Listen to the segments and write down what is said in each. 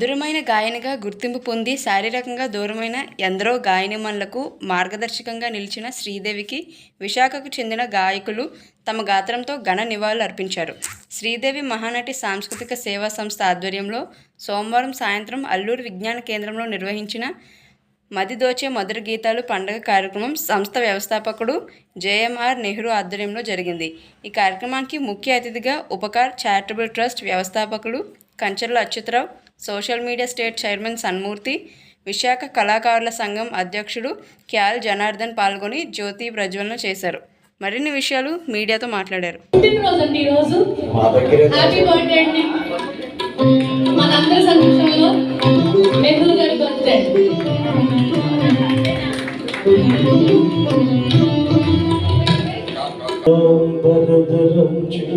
మధురమైన గాయనిగా గుర్తింపు పొంది శారీరకంగా దూరమైన ఎందరో గాయనిమన్లకు మార్గదర్శకంగా నిలిచిన శ్రీదేవికి విశాఖకు చెందిన గాయకులు తమ గాత్రంతో ఘన నివాళులు అర్పించారు. శ్రీదేవి మహానటి సాంస్కృతిక సేవా సంస్థ ఆధ్వర్యంలో సోమవారం సాయంత్రం అల్లూరు విజ్ఞాన కేంద్రంలో నిర్వహించిన మది దోచే మధుర గీతాలు పండగ కార్యక్రమం సంస్థ వ్యవస్థాపకుడు జేఎంఆర్ నెహ్రూ ఆధ్వర్యంలో జరిగింది. ఈ కార్యక్రమానికి ముఖ్య అతిథిగా ఉపకార్ చారిటబుల్ ట్రస్ట్ వ్యవస్థాపకులు Kancharla Achyutarao social media state chairman Sanmurthy Visakha కళాకారుల సంఘం అధ్యక్షుడు క్యాల్ జనార్దన్ పాల్గొని జ్యోతి ప్రజ్వలన చేశారు. మరిన్ని విషయాలు మీడియాతో మాట్లాడారు.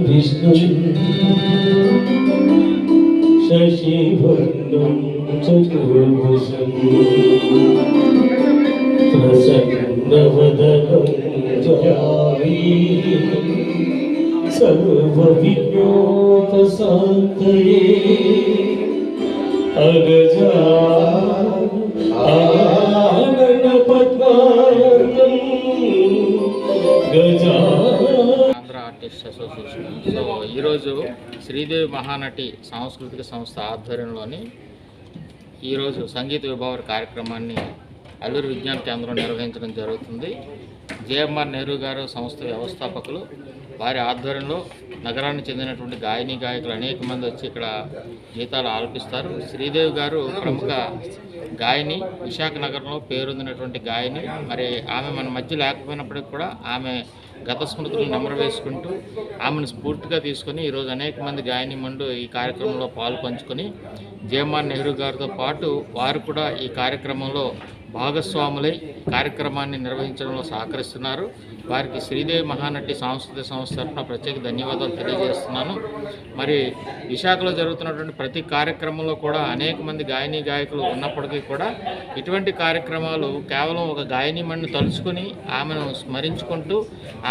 విష్ణు शशिभन्दं चतुर्भुषं प्रसन्नवदनं जायी सर्वविज्ञोपशान्तये अगजा आननपद्मार्कं गजा ఈరోజు శ్రీదేవి మహానటి సాంస్కృతిక సంస్థ ఆధ్వర్యంలోని ఈరోజు సంగీత విభావ కార్యక్రమాన్ని అల్లూరు విజ్ఞాన కేంద్రం నిర్వహించడం జరుగుతుంది. జేఎంఆర్ నెహ్రూ గారు సంస్థ వ్యవస్థాపకులు. వారి ఆధ్వర్యంలో నగరానికి చెందినటువంటి గాయని గాయకులు అనేక మంది వచ్చి ఇక్కడ గీతాలు ఆలపిస్తారు శ్రీదేవి గారు ప్రముఖ గాయని విశాఖ నగరంలో పేరొందినటువంటి గాయని. మరి ఆమె మన మధ్య లేకపోయినప్పటికీ కూడా ఆమె గత స్మృతులు నెమరు వేసుకుంటూ ఆమెను స్ఫూర్తిగా తీసుకొని ఈరోజు అనేక మంది గాయని మండు ఈ కార్యక్రమంలో పాలు పంచుకొని జేఎంఆర్ నెహ్రూ గారితో పాటు వారు కూడా ఈ కార్యక్రమంలో భాగస్వాములై కార్యక్రమాన్ని నిర్వహించడంలో సహకరిస్తున్నారు. వారికి శ్రీదేవి మహానటి సాంస్కృతిక సంస్థ తరఫున ప్రత్యేక ధన్యవాదాలు తెలియజేస్తున్నాను. మరి విశాఖలో జరుగుతున్నటువంటి ప్రతి కార్యక్రమంలో కూడా అనేక మంది గాయని గాయకులు ఉన్నప్పటికీ కూడా ఇటువంటి కార్యక్రమాలు కేవలం ఒక గాయని మణిని తలుచుకొని ఆమెను స్మరించుకుంటూ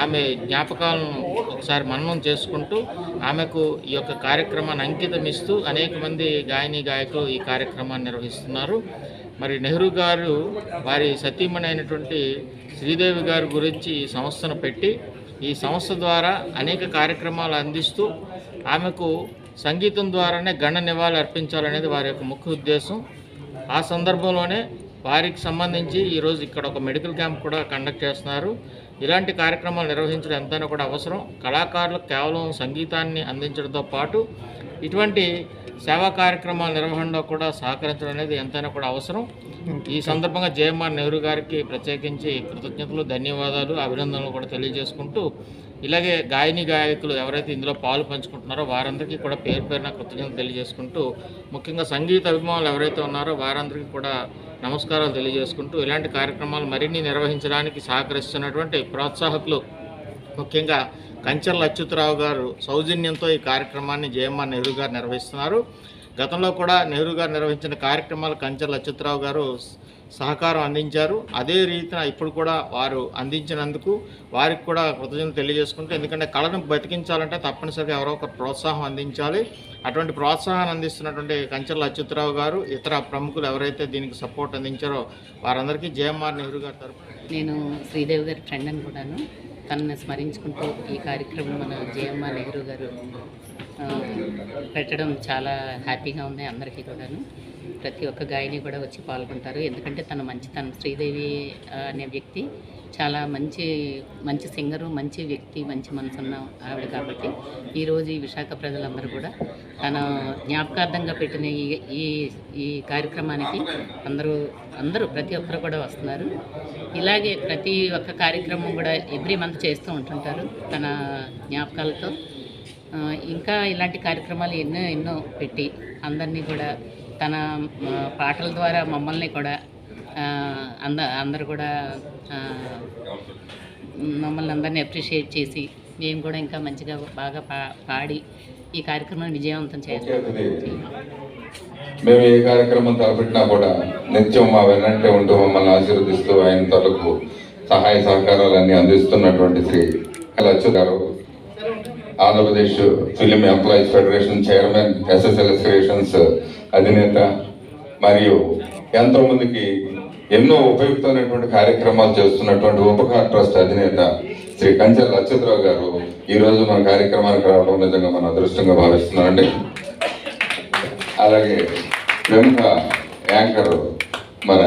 ఆమె జ్ఞాపకాలను ఒకసారి మననం చేసుకుంటూ ఆమెకు ఈ యొక్క కార్యక్రమాన్ని అంకితం ఇస్తూ అనేక మంది గాయని గాయకులు ఈ కార్యక్రమాన్ని నిర్వహిస్తున్నారు. మరి నెహ్రూ గారు వారి సతీమణైనటువంటి అయినటువంటి శ్రీదేవి గారి గురించి ఈ సంస్థను పెట్టి ఈ సంస్థ ద్వారా అనేక కార్యక్రమాలు అందిస్తూ ఆమెకు సంగీతం ద్వారానే గణ నివాళి అర్పించాలనేది వారి యొక్క ముఖ్య ఉద్దేశం. ఆ సందర్భంలోనే వారికి సంబంధించి ఈరోజు ఇక్కడ ఒక మెడికల్ క్యాంప్ కూడా కండక్ట్ చేస్తున్నారు. ఇలాంటి కార్యక్రమాలు నిర్వహించడం ఎంతైనా కూడా అవసరం. కళాకారులకు కేవలం సంగీతాన్ని అందించడంతో పాటు ఇటువంటి సేవా కార్యక్రమాల నిర్వహణలో కూడా సహకరించడం అనేది ఎంతైనా కూడా అవసరం. ఈ సందర్భంగా జేఎంఆర్ నెహ్రూ గారికి ప్రత్యేకించి కృతజ్ఞతలు ధన్యవాదాలు అభినందనలు కూడా తెలియజేసుకుంటూ ఇలాగే గాయని గాయకులు ఎవరైతే ఇందులో పాలు పంచుకుంటున్నారో వారందరికీ కూడా పేరు పేరున కృతజ్ఞతలు తెలియజేసుకుంటూ ముఖ్యంగా సంగీత అభిమానులు ఎవరైతే ఉన్నారో వారందరికీ కూడా నమస్కారాలు తెలియజేసుకుంటూ ఇలాంటి కార్యక్రమాలు మరిన్ని నిర్వహించడానికి సహకరిస్తున్నటువంటి ప్రోత్సాహకులు ముఖ్యంగా కంచెల అచ్యుతరావు గారు సౌజన్యంతో ఈ కార్యక్రమాన్ని జయమ్మ నెహ్రూ గారు నిర్వహిస్తున్నారు. గతంలో కూడా నెహ్రూ గారు నిర్వహించిన కార్యక్రమాలు కంచెల అచ్యుతరావు గారు సహకారం అందించారు. అదే రీతిన ఇప్పుడు కూడా వారు అందించినందుకు వారికి కూడా కృతజ్ఞతలు తెలియజేసుకుంటూ ఎందుకంటే కళను బతికించాలంటే తప్పనిసరిగా ఎవరో ఒక ప్రోత్సాహం అందించాలి. అటువంటి ప్రోత్సాహాన్ని అందిస్తున్నటువంటి కంచర్ల అచ్యుతరావు గారు ఇతర ప్రముఖులు ఎవరైతే దీనికి సపోర్ట్ అందించారో వారందరికీ జేఎంఆర్ నెహ్రూ గారి తరఫున నేను శ్రీదేవి గారి ఫ్రెండ్ అని కూడాను. తనని స్మరించుకుంటూ ఈ కార్యక్రమం మన జేఎంఆర్ నెహ్రూ గారు పెట్టడం చాలా హ్యాపీగా ఉంది అందరికీ కూడాను. ప్రతి ఒక్క గాయని కూడా వచ్చి పాల్గొంటారు. ఎందుకంటే తన మంచితనం శ్రీదేవి అనే వ్యక్తి చాలా మంచి మంచి సింగరు మంచి వ్యక్తి మంచి మనసున్న ఆవిడ కాబట్టి ఈరోజు ఈ విశాఖ ప్రజలందరూ కూడా తన జ్ఞాపకార్థంగా పెట్టిన ఈ ఈ ఈ కార్యక్రమానికి అందరూ అందరూ ప్రతి ఒక్కరు కూడా వస్తున్నారు. ఇలాగే ప్రతి ఒక్క కార్యక్రమం కూడా ఎవ్రీ మంత్ చేస్తూ ఉంటుంటారు తన జ్ఞాపకాలతో. ఇంకా ఇలాంటి కార్యక్రమాలు ఎన్నో ఎన్నో పెట్టి అందరినీ కూడా తన పాటల ద్వారా మమ్మల్ని కూడా అంద అందరు కూడా మమ్మల్ని అందరినీ అప్రిషియేట్ చేసి మేము కూడా ఇంకా మంచిగా బాగా పా పాడి ఈ కార్యక్రమాన్ని విజయవంతం చేయాలి. మేము ఏ కార్యక్రమం తలపెట్టినా కూడా నిత్యం మా వెన్నంటే ఉంటూ మమ్మల్ని ఆశీర్వదిస్తూ ఆయన తలకు సహాయ సహకారాలన్నీ అందిస్తున్నటువంటి Shri Lachchu garu. Andhra Pradesh film employees federation chairman SSLS creations అధినేత మరియు ఎంతో మందికి ఎన్నో ఉపయుక్తమైనటువంటి కార్యక్రమాలు చేస్తున్నటువంటి ఉపకార్ ట్రస్ట్ అధినేత శ్రీ కంచెల అచ్యుతరావు గారు ఈరోజు మన కార్యక్రమానికి రావడం నిజంగా మన అదృష్టంగా భావిస్తున్నామండి అలాగే ప్రముఖ యాంకర్ మన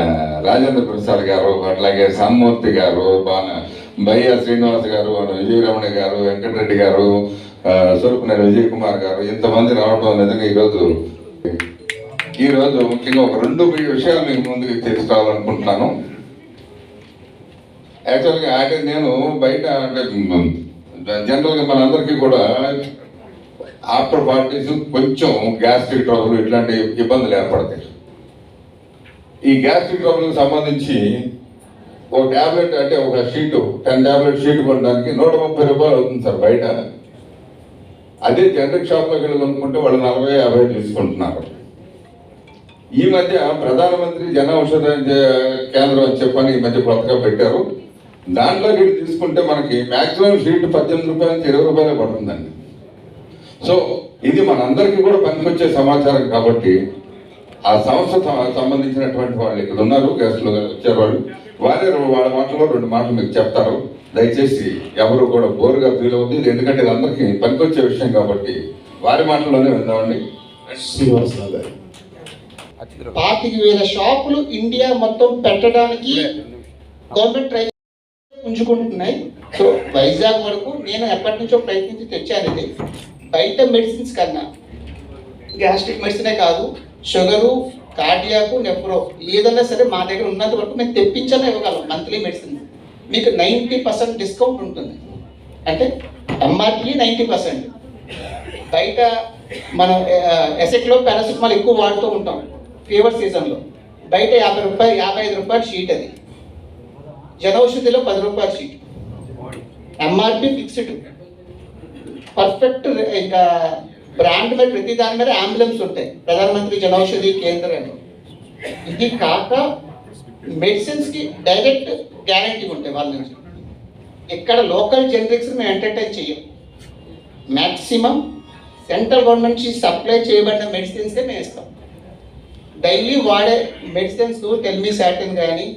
రాజేంద్ర ప్రసాద్ గారు అట్లాగే సన్మూర్తి గారు బాగా బయ్య శ్రీనివాస్ గారు విజయరమణ గారు వెంకటరెడ్డి గారు ఆ, విజయ్ కుమార్ గారు ఇంతమంది రావడం నిజంగా ఈరోజు ఈ రోజు ముఖ్యంగా ఒక రెండు విషయాలు మీకు ముందుకు తీసుకురావాలనుకుంటున్నాను యాక్చువల్గా అంటే నేను బయట అంటే జనరల్గా మనందరికీ కూడా ఆఫ్టర్ పార్టీస్ కొంచెం గ్యాస్ట్రిక్ ట్రబుల్ ఇట్లాంటి ఇబ్బందులు ఏర్పడతాయి. ఈ గ్యాస్ట్రిక్ ట్రబుల్కి సంబంధించి ఒక ట్యాబ్లెట్ అంటే ఒక షీటు టెన్ ట్యాబ్లెట్ షీట్ కొనడానికి నూట ముప్పై రూపాయలు అవుతుంది సార్ బయట. అదే జనరిక్ షాప్లోకి వెళ్ళి కొనుక్కుంటే వాళ్ళు నలభై యాభై తీసుకుంటున్నారు. ఈ మధ్య ప్రధానమంత్రి జన ఔషధ కేంద్రం అని చెప్పని ఈ మధ్య కొత్తగా పెట్టారు. దాంట్లో వీటి తీసుకుంటే మనకి మ్యాక్సిమం షీట్ పద్దెనిమిది రూపాయల నుంచి ఇరవై రూపాయలే పడుతుందండి. సో ఇది మనందరికీ కూడా పనికొచ్చే సమాచారం కాబట్టి ఆ సంస్థ సంబంధించినటువంటి వాళ్ళు ఇక్కడ ఉన్నారు గెస్ట్లు వచ్చారు వాళ్ళు వారే వాళ్ళ మాటలో రెండు మాటలు మీకు చెప్తారు. దయచేసి ఎవరు కూడా బోరుగా ఫీల్ అవుతుంది ఇది ఎందుకంటే ఇది అందరికీ పనికొచ్చే విషయం కాబట్టి వారి మాటల్లోనే విందామండి. శ్రీనివాస గారు పాతిక వేల షాపులు ఇండియా మొత్తం పెట్టడానికి గవర్నమెంట్ ట్రై ఉంచుకుంటున్నాయి. సో వైజాగ్ వరకు నేను ఎప్పటి నుంచో ప్రయత్నించి తెచ్చాను ఇది. బయట మెడిసిన్స్ కన్నా. గ్యాస్ట్రిక్ మెడిసినే కాదు. షుగరు కార్డియాకు నెఫ్రో ఏదన్నా సరే మా దగ్గర ఉన్నంత వరకు మేము తెప్పించనే ఇవ్వగలం మంత్లీ మెడిసిన్ మీకు నైంటీ పర్సెంట్ డిస్కౌంట్ ఉంటుంది. అంటే ఎంఆర్పి నైంటీ పర్సెంట్ బయట మనం ఎసెక్లో పారాసిటమాల్ ఎక్కువ వాడుతూ ఉంటాం ఫీవర్ సీజన్లో బయట యాభై రూపాయలు యాభై ఐదు రూపాయలు షీట్ అది. జనౌషధిలో పది రూపాయల షీట్ ఎంఆర్పి ఫిక్స్డ్ పర్ఫెక్ట్ ఇంకా బ్రాండ్ మీద ప్రతి దాని మీద అంబులెన్స్ ఉంటాయి. ప్రధానమంత్రి జనౌషధి కేంద్రం ఇది కాక మెడిసిన్స్కి డైరెక్ట్ గ్యారంటీ ఉంటాయి వాళ్ళ నుంచి. ఇక్కడ లోకల్ జనరిక్స్ మేము ఎంటర్టైన్ చెయ్యం. మ్యాక్సిమం సెంట్రల్ గవర్నమెంట్ నుంచి సప్లై చేయబడిన మెడిసిన్సే మేము ఇస్తాం. డైలీ వాడే మెడిసిన్స్ టెల్మిసాటిన్ కానీ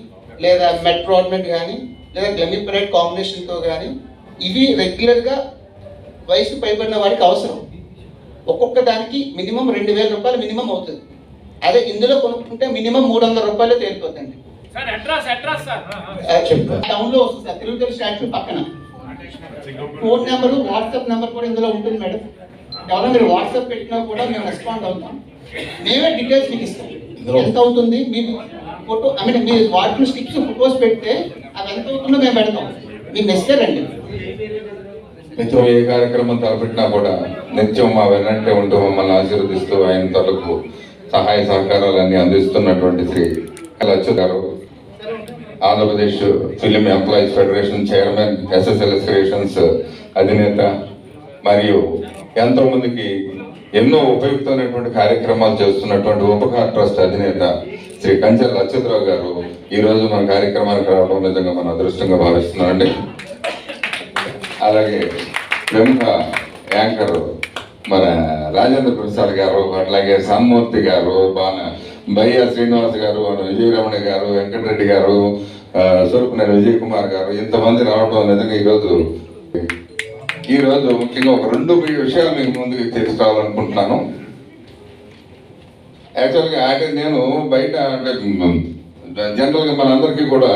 లేదా మెట్రోడ్మెంట్ కానీ లేదా గ్లెమిపరేట్ కాంబినేషన్తో కానీ ఇవి రెగ్యులర్గా వయసు పైబడిన వారికి అవసరం. ఒక్కొక్క దానికి మినిమం రెండు వేల రూపాయలు మినిమం అవుతుంది. అదే ఇందులో కొనుక్కుంటే మినిమం మూడు వందల రూపాయలు తేలిపోతుంది. టౌన్లో వస్తుంది సార్ తిరుగుతున్న స్టాచ్యూ పక్కన. ఫోన్ నెంబర్ వాట్సాప్ నెంబర్ కూడా ఇందులో ఉంటుంది మేడం ఎవరైనా మీరు వాట్సాప్ పెట్టినా కూడా మేము రెస్పాండ్ అవుతాం. మేమే డీటెయిల్స్ మీకు ఇస్తాం. ఎంత అవుతుంది? మీ ఫోటో ఐ మీన్ మీరు వాటిని స్టిక్స్ ఫొటోస్ పెడితే అవి ఎంత అవుతుందో మేము పెడతాం. మీకు నెక్స్ట్ రండి. నిత్యం ఏ కార్యక్రమం తలపెట్టినా కూడా నిత్యం మా వెన్నంటే ఉంటూ మమ్మల్ని ఆశీర్వదిస్తూ ఆయన తలకు సహాయ సహకారాలన్నీ అందిస్తున్నటువంటి Shri Achchu garu. Andhra Pradesh film employees federation chairman SSLS creations అధినేత మరియు ఎంతో మందికి ఎన్నో ఉపయుక్తమైనటువంటి కార్యక్రమాలు చేస్తున్నటువంటి ఉపకార్ ట్రస్ట్ అధినేత శ్రీ కంచెల అచ్యుతరావు గారు. ఈరోజు మన కార్యక్రమానికి రావడం నిజంగా మన అదృష్టంగా భావిస్తున్నామండి అలాగే ప్రముఖ యాంకర్ మన రాజేంద్ర ప్రసాద్ గారు అట్లాగే సన్మూర్తి గారు బాన భయ్య శ్రీనివాస్ గారు మన విజయరమణ గారు వెంకటరెడ్డి గారు ఆ, విజయ్ కుమార్ గారు ఇంతమంది రావడం నిజంగా ఈరోజు ఈ రోజు ముఖ్యంగా ఒక రెండు విషయాలు మీకు ముందుకు తెలుసుకోవాలనుకుంటున్నాను. యాక్చువల్గా అంటే నేను బయట అంటే జనరల్గా మనందరికీ కూడా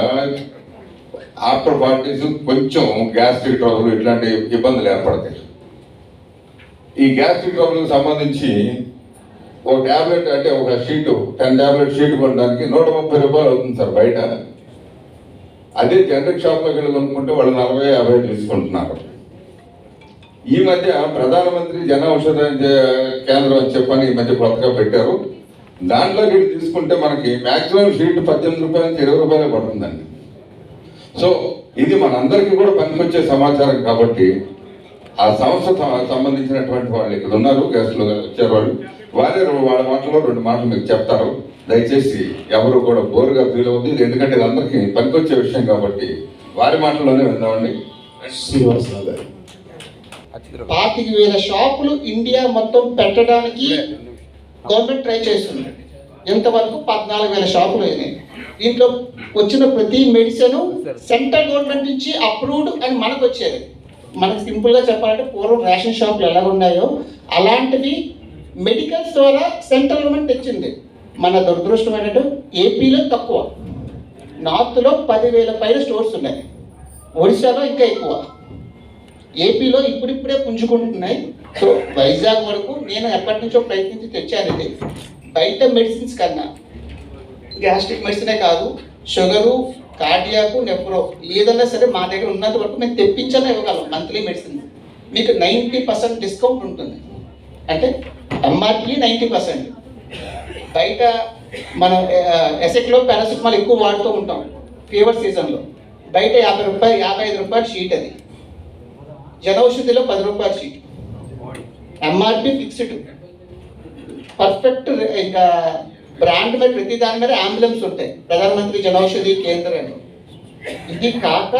ఆఫ్టర్ ఫార్టీస్ కొంచెం గ్యాస్ట్రిక్ ట్రబుల్ ఇట్లాంటి ఇబ్బందులు ఏర్పడతాయి. ఈ గ్యాస్ట్రిక్ ట్రబుల్కి సంబంధించి ఒక ట్యాబ్లెట్ అంటే ఒక షీటు టెన్ ట్యాబ్లెట్ షీట్ కొనడానికి నూట ముప్పై రూపాయలు అవుతుంది సార్ బయట. అదే జనరిక్ షాప్లోకి వెళ్ళి కొనుక్కుంటే వాళ్ళు నలభై యాభై తీసుకుంటున్నారు. ఈ మధ్య ప్రధానమంత్రి జన ఔషధ కేంద్రం అని చెప్పని ఈ మధ్య కొత్తగా పెట్టారు. దాంట్లో వీటి తీసుకుంటే మనకి మాక్సిమం షీట్ పద్దెనిమిది రూపాయల నుంచి ఇరవై రూపాయలే పడుతుందండి. సో ఇది మనందరికీ కూడా పనికొచ్చే సమాచారం కాబట్టి ఆ సంస్థ సంబంధించినటువంటి వాళ్ళు ఇక్కడ ఉన్నారు గెస్టులు వచ్చారు వాళ్ళు వారే వాళ్ళ మాటలో రెండు మాటలు మీకు చెప్తారు. దయచేసి ఎవరు కూడా బోరుగా ఫీల్ అవుతుంది ఇది ఎందుకంటే ఇది అందరికీ పనికొచ్చే విషయం కాబట్టి వారి మాటల్లోనే విందామండి. పాతిక వేల షాపులు ఇండియా మొత్తం పెట్టడానికి గవర్నమెంట్ ట్రై చేస్తుంది. ఇంతవరకు పద్నాలుగు వేల షాపులు అయినాయి. దీంట్లో వచ్చిన ప్రతి మెడిసిన్ సెంట్రల్ గవర్నమెంట్ నుంచి అప్రూవ్డ్ అని మనకు వచ్చేది. మనకు సింపుల్గా చెప్పాలంటే పూర్వం రేషన్ షాపులు ఎలా ఉన్నాయో అలాంటివి మెడికల్స్ ద్వారా సెంట్రల్ గవర్నమెంట్ తెచ్చింది. మన దురదృష్టం ఏంటంటే ఏపీలో తక్కువ. నార్త్లో పదివేల పైన స్టోర్స్ ఉన్నాయి. ఒడిశాలో ఇంకా ఎక్కువ. ఏపీలో ఇప్పుడిప్పుడే పుంజుకుంటున్నాయి. సో వైజాగ్ వరకు నేను ఎప్పటి నుంచో ప్రయత్నించి తెచ్చాను ఇది. బయట మెడిసిన్స్ కన్నా గ్యాస్ట్రిక్ మెడిసినే కాదు షుగరు కార్డియాకు నెఫ్రో ఏదన్నా సరే మా దగ్గర ఉన్నంత వరకు మేము తెప్పించాలని ఇవ్వగలం మంత్లీ మెడిసిన్ మీకు నైంటీ పర్సెంట్ డిస్కౌంట్ ఉంటుంది. అంటే ఎంఆర్పి నైంటీ పర్సెంట్ బయట మనం ఎసెక్లో పారాసిటమాల్ ఎక్కువ వాడుతూ ఉంటాం ఫీవర్ సీజన్లో బయట యాభై రూపాయలు యాభై ఐదు రూపాయల షీట్ అది. జనౌషధిలో పది రూపాయల షీట్ ఎంఆర్పి ఫిక్స్డ్ పర్ఫెక్ట్ ఇంకా బ్రాండ్ మీద ప్రతి దాని మీద అంబులెన్స్ ఉంటాయి. ప్రధానమంత్రి జనౌషధి కేంద్రం ఇది కాక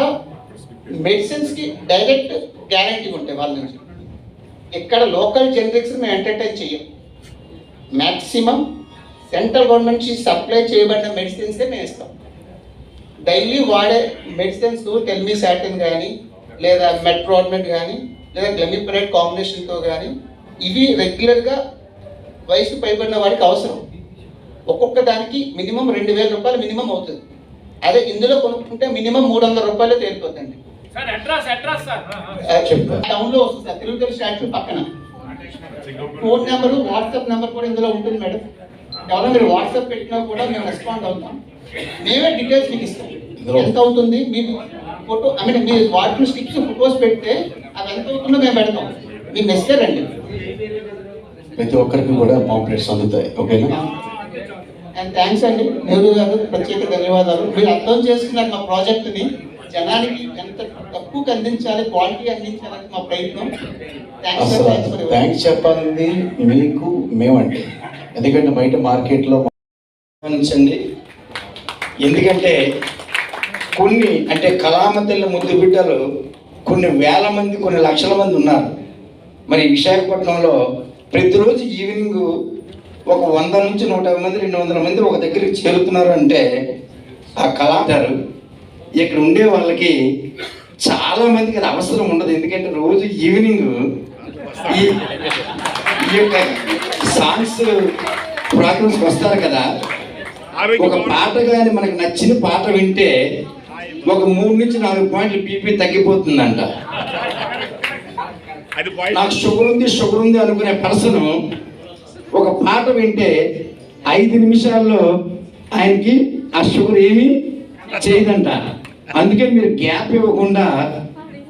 మెడిసిన్స్కి డైరెక్ట్ గ్యారంటీ ఉంటాయి వాళ్ళ నుంచి. ఇక్కడ లోకల్ జనరిక్స్ మేము ఎంటర్టైన్ చేయం మ్యాక్సిమం సెంట్రల్ గవర్నమెంట్ నుంచి సప్లై చేయబడిన మెడిసిన్సే మేము ఇస్తాం. డైలీ వాడే మెడిసిన్స్ టెల్మీ సాటిన్ కానీ లేదా మెట్రోడ్మెంట్ కానీ లేదా గ్లెమిపరేట్ కాంబినేషన్తో కానీ ఇవి రెగ్యులర్గా వయసు పైబడిన వాడికి అవసరం. ఒక్కొక్క దానికి మినిమం రెండు వేల రూపాయలు మినిమం అవుతుంది. అదే ఇందులో కొనుక్కుంటే మినిమం మూడు వందల రూపాయలు తేలిపోతుంది. టౌన్లో వస్తుంది సార్ స్టాచ్యూ పక్కన. ఫోన్ నెంబరు వాట్సాప్ నెంబర్ కూడా ఇందులో ఉంటుంది మేడం. ఎవరైనా మీరు వాట్సాప్ పెట్టినా కూడా మేము రెస్పాండ్ అవుతాం. మేమే డీటెయిల్స్ మీకు ఇస్తాం. ఎంత అవుతుంది? మీకు ఫోటో ఐ మీన్ మీరు వాటిలో స్టిక్స్ ఫొటోస్ పెడితే అవి ఎంత అవుతుందో మేము పెడతాం. మీ మెసేజ్ రండి. ప్రతి ఒక్కరికి కూడా పాంప్లెట్స్ అందుతాయి. ఓకేనా? అండ్ థ్యాంక్స్ అండి. నెహ్రూ గారు ప్రత్యేక ధన్యవాదాలు. మీరు అర్థం చేసుకున్నారు మా ప్రాజెక్ట్ని. జనానికి ఎంత తక్కువకి అందించాలి క్వాలిటీ అందించాలని మా ప్రయత్నం. థ్యాంక్స్ అసలు థ్యాంక్స్ ఫర్ థ్యాంక్స్ చెప్పాలి మీకు మేమండి ఎందుకంటే బయట మార్కెట్లో గమనించండి. ఎందుకంటే కొన్ని అంటే కళామతల్లి ముద్దు బిడ్డలు కొన్ని వేల మంది కొన్ని లక్షల మంది ఉన్నారు. మరి విశాఖపట్నంలో ప్రతిరోజు ఈవినింగ్ ఒక వంద నుంచి నూట యాభై మంది రెండు వందల మంది ఒక దగ్గరికి చేరుతున్నారు అంటే ఆ కళాకారు ఇక్కడ ఉండే వాళ్ళకి చాలా మందికి అది అవసరం ఉండదు. ఎందుకంటే రోజు ఈవినింగ్ ఈ యొక్క సాంగ్స్ ప్రోగ్రామ్స్కి వస్తారు కదా. ఒక పాట కానీ మనకు నచ్చిన పాట వింటే ఒక మూడు నుంచి నాలుగు పాయింట్లు బీపీ తగ్గిపోతుందంట. నాకు షుగర్ ఉంది షుగర్ ఉంది అనుకునే పర్సన్ ఒక పాట వింటే ఐదు నిమిషాల్లో ఆయనకి ఆ షుగర్ ఏమీ చేయదంట. అందుకే మీరు గ్యాప్ ఇవ్వకుండా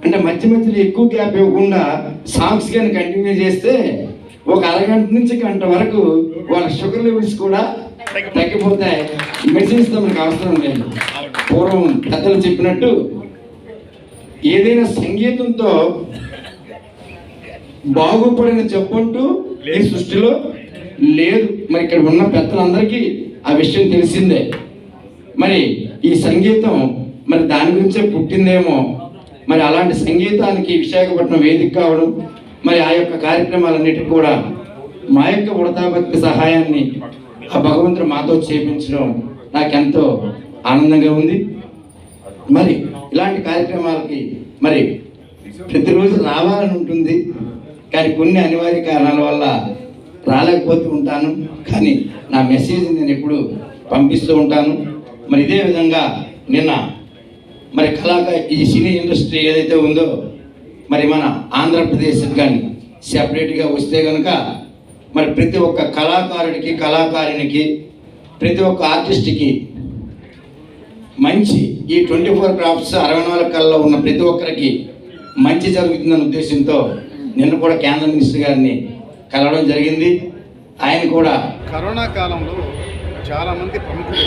అంటే మధ్య మధ్యలో ఎక్కువ గ్యాప్ ఇవ్వకుండా సాంగ్స్ కానీ కంటిన్యూ చేస్తే ఒక అరగంట నుంచి గంట వరకు వాళ్ళ షుగర్ లెవెల్స్ కూడా తగ్గిపోతాయి. మెడిసిన్స్తో మనకు అవసరం లేదు. పూర్వం పెద్దలు చెప్పినట్టు ఏదైనా సంగీతంతో బాగుపడిన జబ్బంటూ ఈ సృష్టిలో లేదు. మరి ఇక్కడ ఉన్న పెద్దలందరికీ ఆ విషయం తెలిసిందే. మరి ఈ సంగీతం మరి దాని గురించే పుట్టిందేమో. మరి అలాంటి సంగీతానికి విశాఖపట్నం వేదిక కావడం మరి ఆ యొక్క కార్యక్రమాలన్నిటికీ కూడా మా యొక్క ఉడతాభక్తి సహాయాన్ని ఆ భగవంతుడు మాతో చేపించడం నాకెంతో ఆనందంగా ఉంది. మరి ఇలాంటి కార్యక్రమాలకి మరి ప్రతిరోజు రావాలని ఉంటుంది. కానీ కొన్ని అనివార్య కారణాల వల్ల రాలేకపోతూ ఉంటాను. కానీ నా మెసేజ్ నేను ఎప్పుడు పంపిస్తూ ఉంటాను. మరి ఇదే విధంగా నిన్న మరి కళాకార ఈ సినీ ఇండస్ట్రీ ఏదైతే ఉందో మరి మన ఆంధ్రప్రదేశ్ కానీ సెపరేట్గా వస్తే కనుక మరి ప్రతి ఒక్క కళాకారుడికి కళాకారునికి ప్రతి ఒక్క ఆర్టిస్ట్కి మంచి ఈ ట్వంటీ ఫోర్ క్రాఫ్ట్స్ అరవై నాలుగు కల్లా ఉన్న ప్రతి ఒక్కరికి మంచి జరుగుతుందన్న ఉద్దేశంతో నిన్న కూడా కేంద్ర మినిస్టర్ గారిని కలవడం జరిగింది ఆయన కూడా కరోనా కాలంలో చాలామంది ప్రముఖులు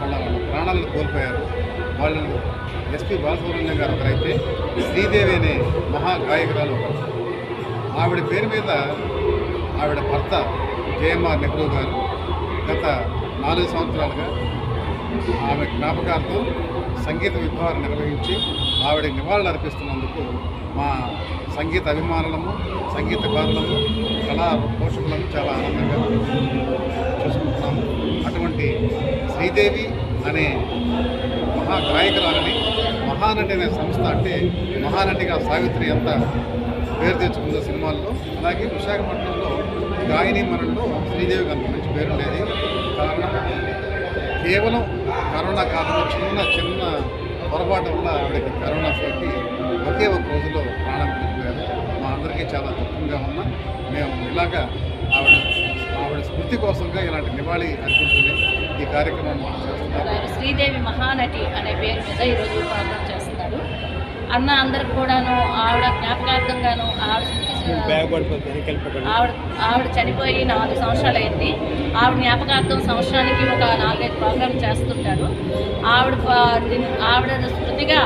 వాళ్ళ ప్రాణాలను కోల్పోయారు వాళ్ళు ఎస్పి బాలసుబ్రహ్మణ్యం గారు ఒకరైతే శ్రీదేవి అనే మహా గాయకురాలు ఒకరు. ఆవిడ పేరు మీద ఆవిడ భర్త జేఎంఆర్ నెహ్రూ గారు గత నాలుగు సంవత్సరాలుగా ఆమె జ్ఞాపకార్థం సంగీత విభాగాన్ని నిర్వహించి ఆవిడ నివాళులు అర్పిస్తున్నందుకు మా సంగీత అభిమానులము సంగీతకారులము కళా పోషకులము చాలా ఆనందంగా చూసుకుంటున్నాము. అటువంటి శ్రీదేవి అనే మహాగాయకురాలని మహానటి అనే సంస్థ అంటే మహానటిగా సావిత్రి ఎంత పేరు తెచ్చుకుందో సినిమాల్లో. అలాగే విశాఖపట్నంలో గాయని మనల్లో శ్రీదేవికి అంత మంచి పేరు లేదు. కారణం కేవలం కరోనా కాలంలో చిన్న చిన్న పొరపాటు వల్ల ఆవిడకి కరోనా సోకి ఒకే ఒక రోజులో ప్రాణం కోల్పోయారు. మా అందరికీ చాలా దుఃఖంగా ఉన్నా. మేము ఇలాగా ఆవిడ ఆవిడ స్మృతి కోసంగా ఇలాంటి నివాళి అర్పించుకునే ఈ కార్యక్రమం చేస్తున్నారు శ్రీదేవి మహానటి అనే పేరు మీద ఈరోజు ప్రోగ్రామ్ అన్న అందరికి కూడాను ఆవిడ జ్ఞాపకార్థంగాను ఆవిడ ఆవిడ ఆవిడ చనిపోయి నాలుగు సంవత్సరాలు అయింది ఆవిడ జ్ఞాపకార్థం సంవత్సరానికి ఒక నాలుగైదు ప్రోగ్రామ్ చేస్తుంటారు. ఆవిడ ఆవిడ స్మృతిగా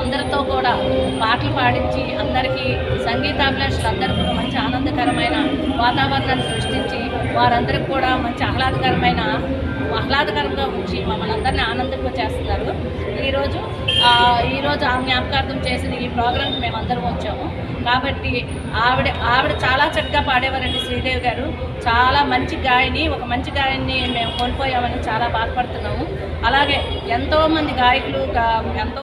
అందరితో కూడా పాటలు పాడించి అందరికీ సంగీతాభిలాషులు అందరికీ కూడా మంచి ఆనందకరమైన వాతావరణాన్ని సృష్టించి వారందరికీ కూడా మంచి ఆహ్లాదకరమైన ఆహ్లాదకరంగా ఉంచి మమ్మల్ని అందరినీ ఆనందంగా చేస్తున్నారు. ఈరోజు ఈరోజు ఆ జ్ఞాపకార్థం చేసిన ఈ ప్రోగ్రాంకి మేము అందరం వచ్చాము. కాబట్టి ఆవిడ ఆవిడ చాలా చక్కగా పాడేవారండి శ్రీదేవి గారు. చాలా మంచి గాయని ఒక మంచి గాయని మేము కోల్పోయామని చాలా బాధపడుతున్నాము. అలాగే ఎంతోమంది గాయకులు ఎంతో